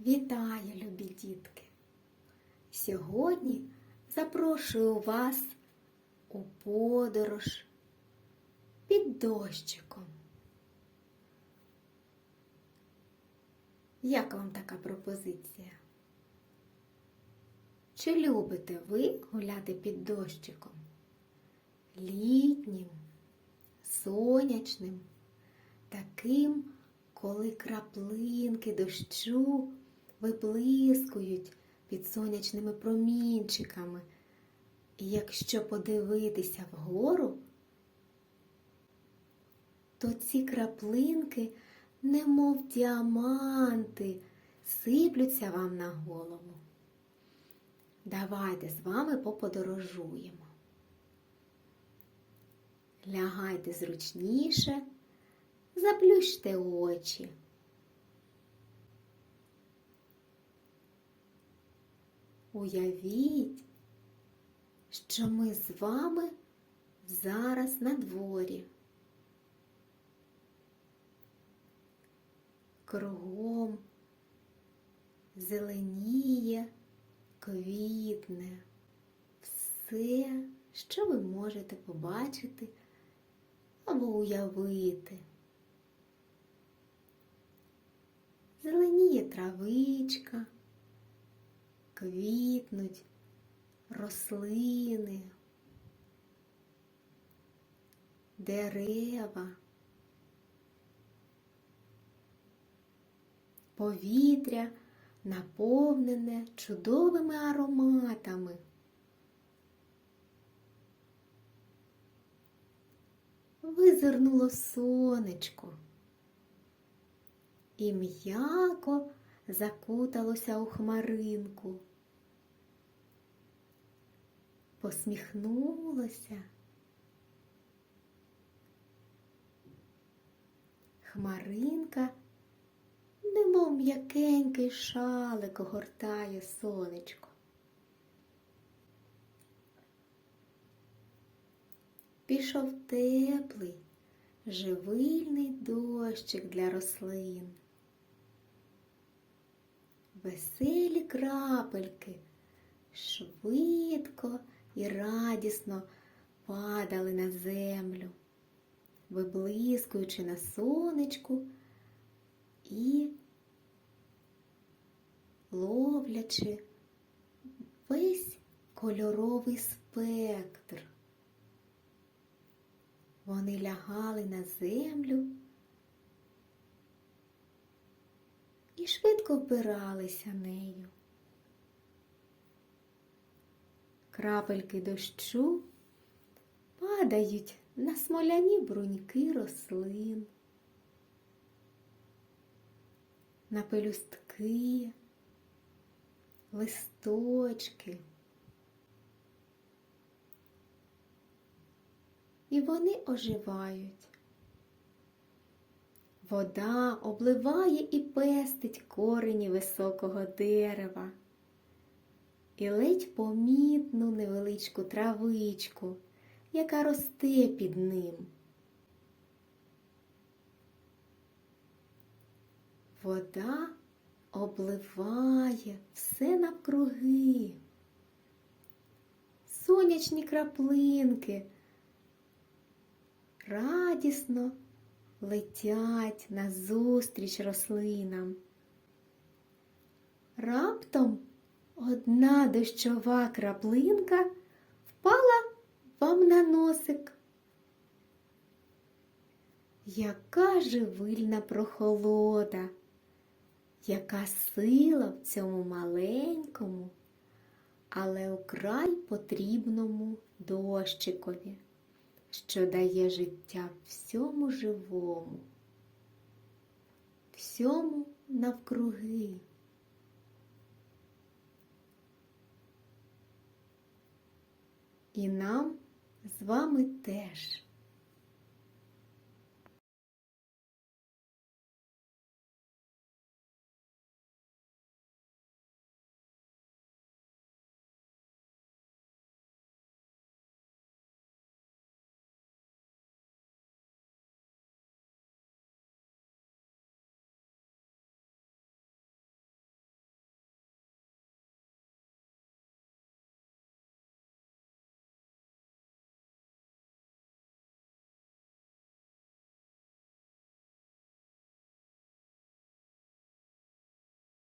Вітаю, любі дітки! Сьогодні запрошую вас у подорож під дощиком. Як вам така пропозиція? Чи любите ви гуляти під дощиком? Літнім, сонячним, таким, коли краплинки дощу виблискують під сонячними промінчиками. І якщо подивитися вгору, то ці краплинки, немов діаманти, сиплються вам на голову. Давайте з вами поподорожуємо. Лягайте зручніше, заплющте очі. Уявіть, що ми з вами зараз на дворі. Кругом зеленіє, квітне все, що ви можете побачити або уявити. Зеленіє травичка, квітнуть рослини, дерева, повітря наповнене чудовими ароматами. Визирнуло сонечко і м'яко закуталося у хмаринку. Посміхнулося. Хмаринка, немов м'якенький шалик огортає сонечко. Пішов теплий, живильний дощик для рослин. Веселі крапельки швидко і радісно падали на землю, виблискуючи на сонечку і ловлячи весь кольоровий спектр. Вони лягали на землю і швидко вбиралися нею. Крапельки дощу падають на смоляні бруньки рослин, на пелюстки, листочки. І вони оживають. Вода обливає і пестить корені високого дерева і ледь помітну невеличку травичку, яка росте під ним. Вода обливає все навкруги. Сонячні краплинки радісно летять назустріч рослинам. Раптом одна дощова краплинка впала вам на носик. Яка живильна прохолода, яка сила в цьому маленькому, але украй потрібному дощикові, що дає життя всьому живому, всьому навкруги. І нам з вами теж.